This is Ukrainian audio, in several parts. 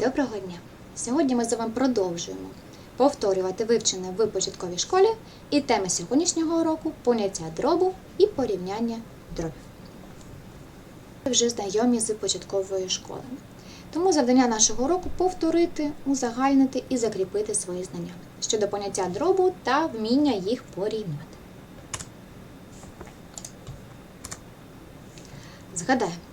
Доброго дня! Сьогодні ми з вами продовжуємо повторювати вивчене в початковій школі і теми сьогоднішнього уроку поняття дробу і порівняння дробів. Ви вже знайомі з початкової школи. Тому завдання нашого уроку повторити, узагальнити і закріпити свої знання щодо поняття дробу та вміння їх порівняти. Згадаємо.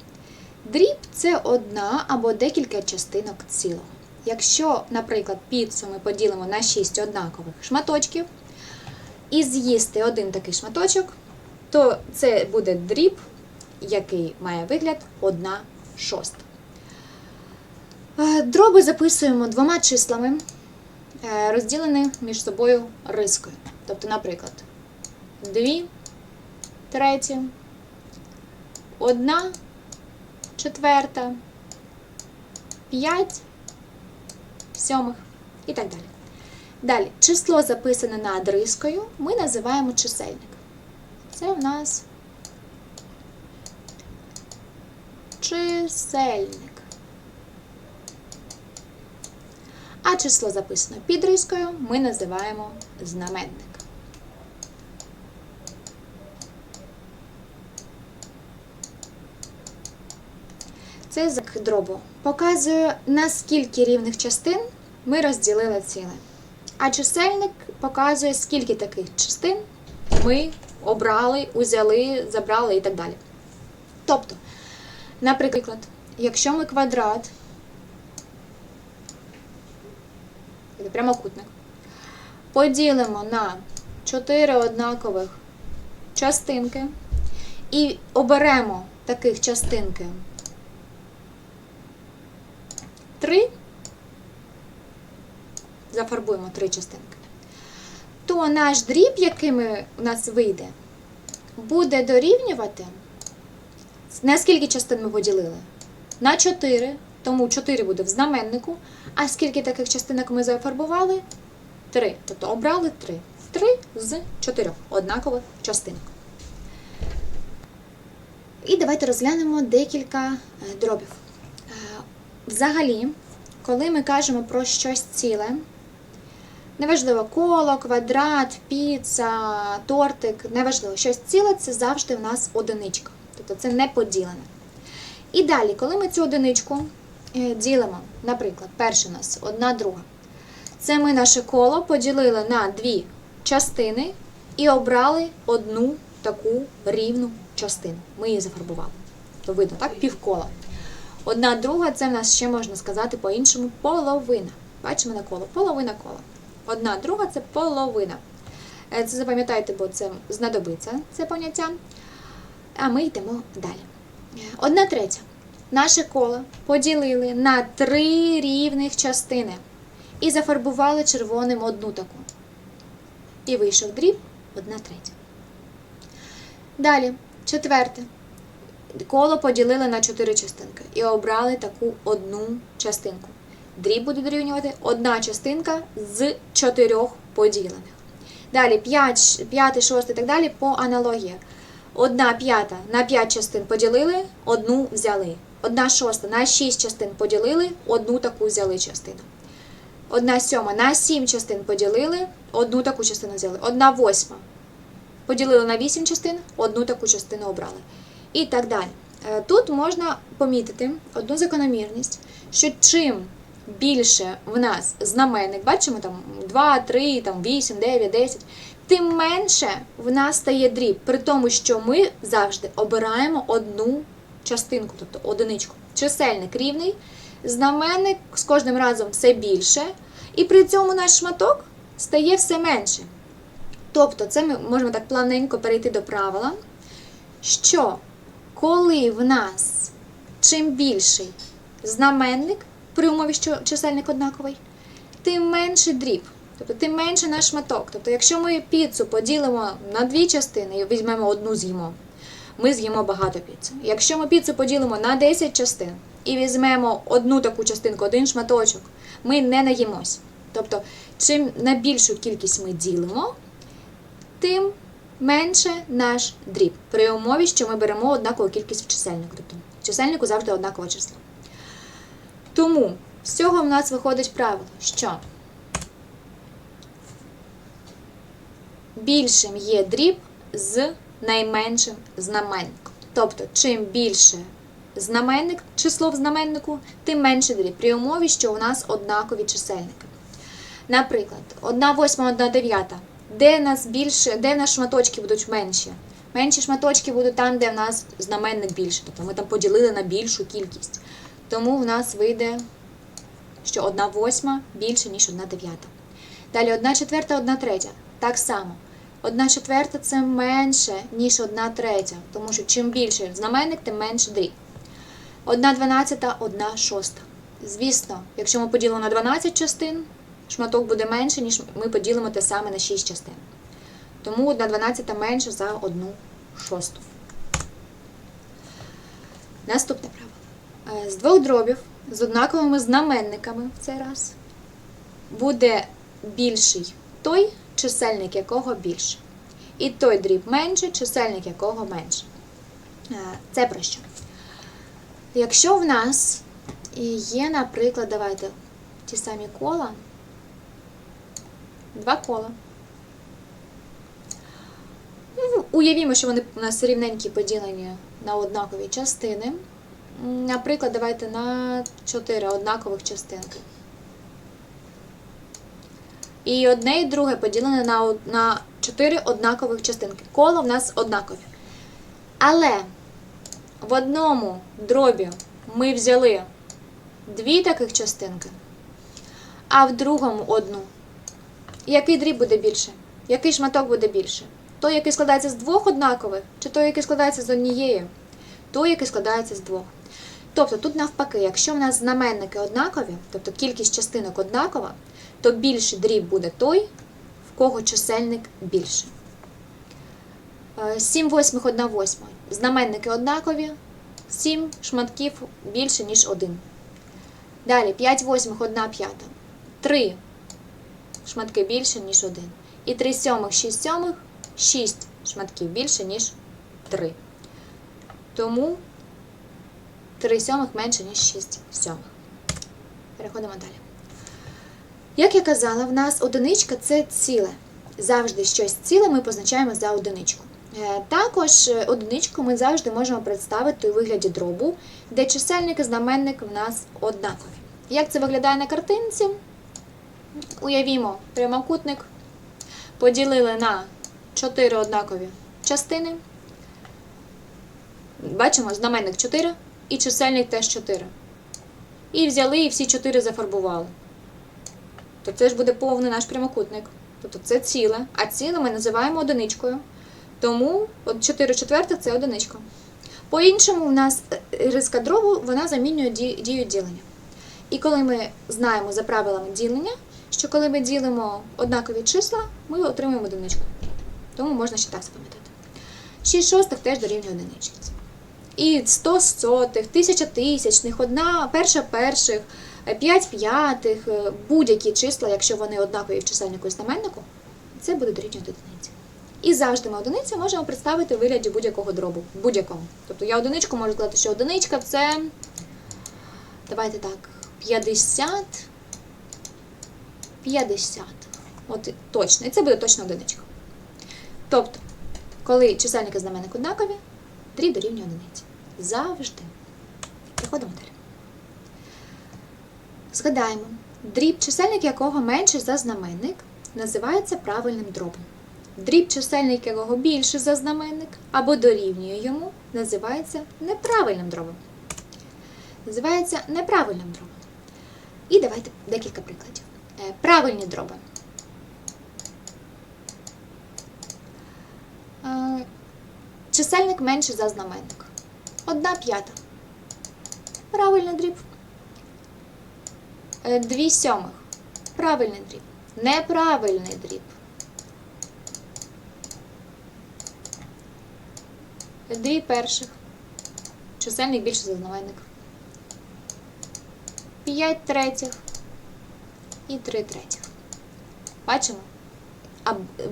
Дріб це одна або декілька частинок цілого. Якщо, наприклад, піцу ми поділимо на 6 однакових шматочків і з'їсти один такий шматочок, то це буде дріб, який має вигляд 1 шоста. Е, Дроби записуємо двома числами, е, розділені між собою рискою. Тобто, наприклад, 2 треті, 1 четверта, 5 сьомих і так далі. Далі, число записане над рискою, ми називаємо чисельник. Це в нас чисельник. А число записане під рискою ми називаємо знаменник. Цей знак дробу показує, на скільки рівних частин ми розділили ціле. А чисельник показує, скільки таких частин ми обрали, узяли, забрали і так далі. Тобто, наприклад, якщо ми квадрат, прямокутник, поділимо на 4 однакових частинки і оберемо таких частинки 3, зафарбуємо три частинки, то наш дріб, який у нас вийде, буде дорівнювати, на скільки частин ми поділили? На 4, тому 4 буде в знаменнику. А скільки таких частинок ми зафарбували? 3. Тобто обрали 3. 3 з 4 однакових частинок. І давайте розглянемо декілька е, дробів. Взагалі, коли ми кажемо про щось ціле, неважливо коло, квадрат, піца, тортик, неважливо, щось ціле це завжди в нас одиничка. Тобто це не поділене. І далі, коли ми цю одиничку е, ділимо, наприклад, перше у нас одна друга, це ми наше коло поділили на дві частини і обрали одну таку рівну частину. Ми її зафарбували. То видно, так? Півкола. Одна друга це в нас ще можна сказати по-іншому половина. Бачимо на коло. Половина кола. Одна друга це половина. Е, Це запам'ятайте, бо це знадобиться це поняття. А ми йдемо далі. Одна третя. Наше коло поділили на три рівних частини і зафарбували червоним одну таку. І вийшов дріб одна третя. Далі, четверте. Коло поділили на 4 частинки і обрали таку одну частинку. Дріб буде дорівнювати одна частинка з чотирьох поділених. Далі 5, 5 6 і так далі по аналогії. Одна п'ята на 5 частин поділили, одну взяли. Одна шоста на 6 частин поділили, одну таку взяли частину. Одна сьома на 7 частин поділили, одну таку частину взяли. Одна восьма поділили на 8 частин, одну таку частину обрали. І так далі. Е, Тут можна помітити одну закономірність, що чим більше в нас знаменник, бачимо там 2, 3, там 8, 9, 10, тим менше в нас стає дріб, при тому, що ми завжди обираємо одну частинку, тобто одиничку. Чисельник рівний, знаменник з кожним разом все більше, і при цьому наш шматок стає все менше. Тобто, це ми можемо так плавненько перейти до правила, що коли в нас чим більший знаменник, при умові, що чисельник однаковий, тим менше дріб, тобто тим менше наш шматок. Тобто, якщо ми піцу поділимо на дві частини і візьмемо одну з'їмо, ми з'їмо багато піци. Якщо ми піцу поділимо на 10 частин і візьмемо одну таку частинку, один шматочок, ми не наїмось. Тобто, чим на більшу кількість ми ділимо, тим менше наш дріб. При умові, що ми беремо однакову кількість в чисельнику. Тобто в чисельнику завжди однакове число. Тому З цього в нас виходить правило, що більшим є дріб з найменшим знаменником. Тобто, чим більше знаменник, число в знаменнику, тим менше дріб. При умові, що у нас однакові чисельники. Наприклад, 1 восьма, 1 дев'ята. Де нас більше, де нас шматочки будуть менші? Менші шматочки будуть там, де в нас знаменник більше. Тобто ми там поділили на більшу кількість. Тому в нас вийде, що 1 восьма більше, ніж 1 дев'ята. Далі 1 четверта, 1 третя. Так само. 1 четверта це менше, ніж 1 третя. Тому що чим більше знаменник, тим менше дріб. 1 дванадцята, 1 шоста. Звісно, якщо ми поділимо на 12 частин, шматок буде менше, ніж ми поділимо те саме на 6 частин. Тому 1 дванадцята менше за 1 шосту. Наступне правило. Е, З двох дробів з однаковими знаменниками в цей раз буде більший той, чисельник якого більше. І той дріб менше, чисельник якого менше. Е, Це про що? Якщо в нас є, наприклад, давайте ті самі кола, два кола. Ну, Уявімо, що вони у нас рівненькі поділені на однакові частини. Наприклад, давайте на 4 однакових частинки. І одне і друге поділене на, на 4 однакових частинки. Коло в нас однакові. Але в одному дробі ми взяли дві таких частинки, а в другому одну. Який дріб буде більше? Який шматок буде більше? Той, який складається з двох однакових, чи той, який складається з однієї? Той, який складається з двох. Тобто тут навпаки, якщо в нас знаменники однакові, тобто кількість частинок однакова, то більший дріб буде той, в кого чисельник більший. 7 восьмих, 1 восьма. Знаменники однакові, 7 шматків більше, ніж 1. Далі 5 восьмих, 1 п'ята. 3 шматки більше, ніж 1. І 3 сьомих, 6 сьомих, 6 шматків більше, ніж 3. Тому 3 сьомих менше, ніж 6 сьомих. Переходимо далі. Як я казала, в нас одиничка це ціле. Завжди щось ціле ми позначаємо за одиничку. Е, Також е, одиничку ми завжди можемо представити у вигляді дробу, де чисельник і знаменник в нас однакові. Як це виглядає на картинці? Уявімо, прямокутник поділили на 4 однакові частини. Бачимо знаменник 4 і чисельник теж 4. І взяли і всі 4 зафарбували. То це ж буде повний наш прямокутник. Тобто це ціле, а ціле ми називаємо одиничкою. Тому 4 четвертих це одиничка. По-іншому, у нас е, риска дробу вона замінює дію ділення. І коли ми знаємо за правилами ділення, що коли ми ділимо однакові числа, ми отримуємо одиничку. Тому можна ще так запам'ятати. 6 шостих теж дорівнює одиничці. І 100 сотих, 1000 тисячних, одна перша перших, 5 п'ятих, е, будь-які числа, якщо вони однакові в чисельнику і знаменнику, це буде дорівнювати одиниці. І завжди ми одиницю можемо представити у вигляді будь-якого дробу. Будь-якого. Тобто я одиничку можу сказати, що одиничка це. Давайте так, 50. 50. От точно. І це буде точно одиничка. Тобто, коли чисельник і знаменник однакові, дріб дорівнює одиниці. Завжди. Приходимо далі. Згадаємо, дріб, чисельник якого менший за знаменник, називається правильним дробом. Дріб, чисельник якого більший за знаменник або дорівнює йому, називається неправильним дробом. Називається неправильним дробом. І давайте декілька прикладів. Е, Правильні дроби. Е, Чисельник менший за знаменник. Одна п'ята. Правильний дріб. Е, Дві сьомих. Правильний дріб. Неправильний дріб. Дві перших. Чисельник більше за знаменник. П'ять третіх і три третіх. Бачимо?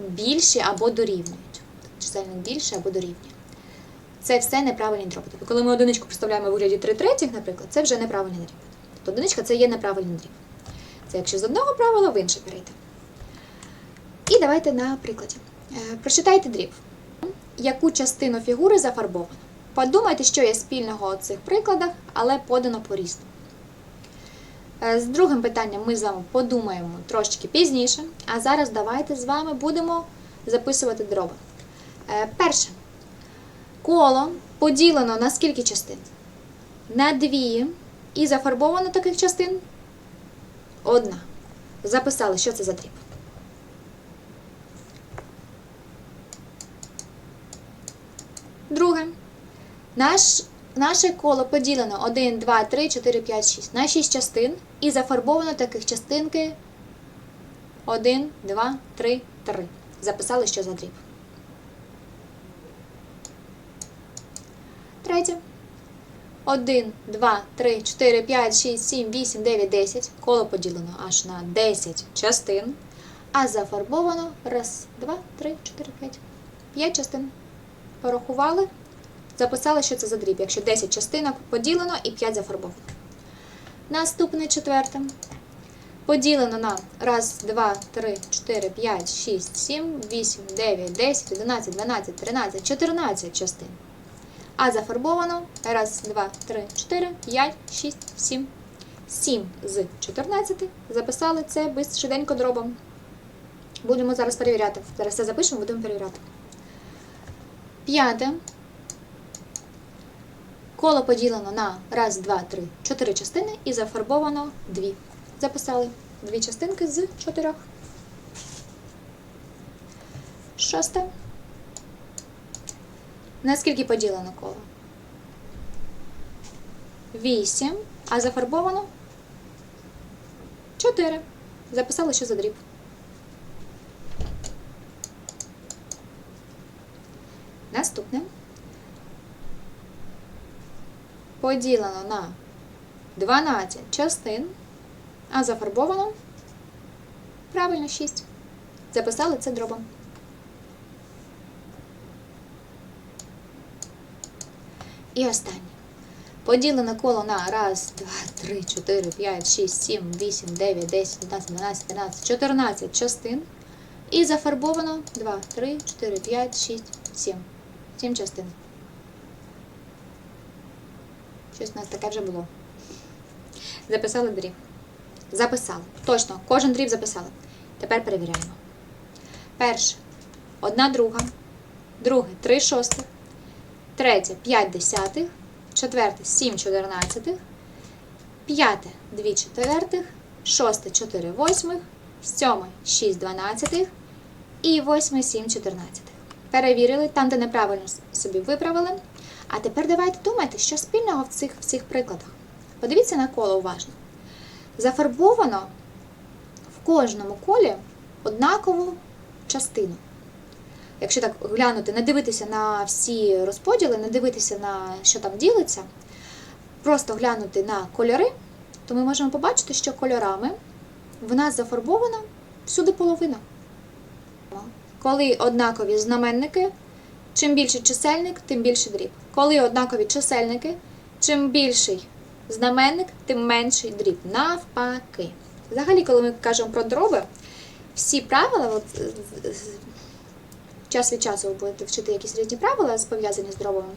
Більші або дорівнюють. Чисельник більше або дорівнює. Це все неправильні дроби. Тобто, коли ми одиничку представляємо у вигляді 3 третіх, наприклад, це вже неправильний дріб. Тобто одиничка це є неправильний дріб. Це якщо з одного правила в інше перейти. І давайте на прикладі. Е, Прочитайте дріб. Яку частину фігури зафарбовано? Подумайте, що є спільного у цих прикладах, але подано по-різному. Е, З другим питанням ми з вами подумаємо трошечки пізніше, а зараз давайте з вами будемо записувати дроби. Е, Перше. Коло поділено на скільки частин? На дві. І зафарбовано таких частин одна. Записали, що це за дріб. Друге. Наш, наше коло поділено 1, 2, 3, 4, 5, 6 на 6 частин і зафарбовано таких частинки 1, 2, 3, 3. Записали, що за дріб. Третє. 1, 2, 3, 4, 5, 6, 7, 8, 9, 10. Коло поділено аж на 10 частин. А зафарбовано раз, два, три, чотири, п'ять. П'ять частин. Порахували. Записали, що це за дріб. Якщо 10 частинок поділено і 5 зафарбовано. Наступне четверте. Поділено на 1, 2, 3, 4, 5, 6, 7, 8, 9, 10, 11, 12, 13, 14 частин. А зафарбовано 1, 2, 3, 4, 5, 6, 7. 7 з 14. Записали це без швиденько дробом. Будемо зараз перевіряти. Зараз все запишемо, будемо перевіряти. П'яте. Коло поділено на 1, 2, 3, 4 частини і зафарбовано 2. Записали дві частинки з 4. Шосте. Наскільки поділено коло? 8. А зафарбовано 4. Записали, що за дріб. Наступне. Поділено на 12 частин, а зафарбовано правильно 6. Записали це дробом. І останнє. Поділено коло на 1, 2, 3, 4, 5, 6, 7, 8, 9, 10, 11, 12, 13, 14 частин. І зафарбовано 2, 3, 4, 5, 6, 7. 7 частин. Щось у нас таке вже було. Записали дріб. Записали. Точно, кожен дріб записали. Тепер перевіряємо. Перше. Одна друга. Друге три шостих. Третє 5 десятих. Четверте 7 чотирнадцятих. П'яте 2 четвертих. Шосте 4 восьмих. Сьоме 6 дванадцятих. І восьме 7 чотирнадцятих. Перевірили, там, де неправильно собі виправили. А тепер давайте думайте, що спільного в цих всіх прикладах. Подивіться на коло уважно. Зафарбовано в кожному колі однакову частину. Якщо так глянути, не дивитися на всі розподіли, не дивитися на що там ділиться, просто глянути на кольори, то ми можемо побачити, що кольорами в нас зафарбована всюди половина. Коли однакові знаменники, чим більший чисельник, тим більший дріб. Коли однакові чисельники, чим більший знаменник, тим менший дріб. Навпаки. Взагалі, коли ми кажемо про дроби, всі правила, от, час від часу ви будете вчити якісь різні правила, пов'язані з дробами.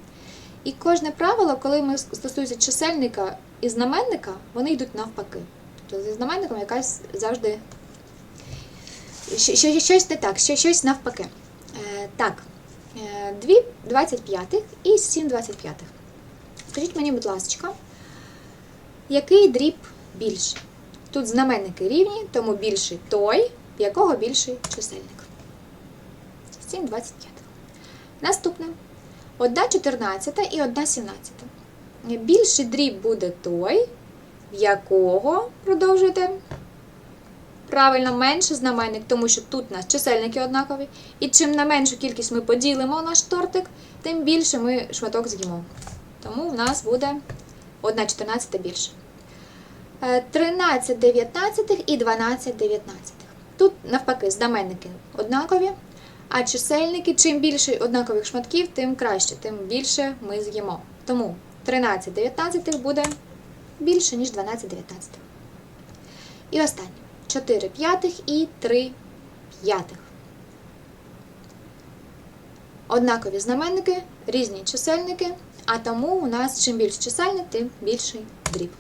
І кожне правило, коли ми стосується чисельника і знаменника, вони йдуть навпаки. Тобто зі знаменником якась завжди щось не так, щось навпаки. Е, так, 2 25 і 7 25. Скажіть мені, будь ласка, який дріб більший? Тут знаменники рівні, тому більший той, в якого більший чисельник. 7 25. Наступне. 1 14 і 1 17. Більший дріб буде той, в якого, продовжуйте, Правильно, менше знаменник, тому що тут у нас чисельники однакові. І чим на меншу кількість ми поділимо наш тортик, тим більше ми шматок з'їмо. Тому в нас буде 1 14 більше. Е, 13 19 і 12 19. Тут, навпаки, знаменники однакові, а чисельники, чим більше однакових шматків, тим краще, тим більше ми з'їмо. Тому 13 19 буде більше, ніж 12 дев'ятнадцятих. І останнє. 4 п'ятих і 3 п'ятих. Однакові знаменники, різні чисельники, а тому у нас чим більш чисельник, тим більший дріб.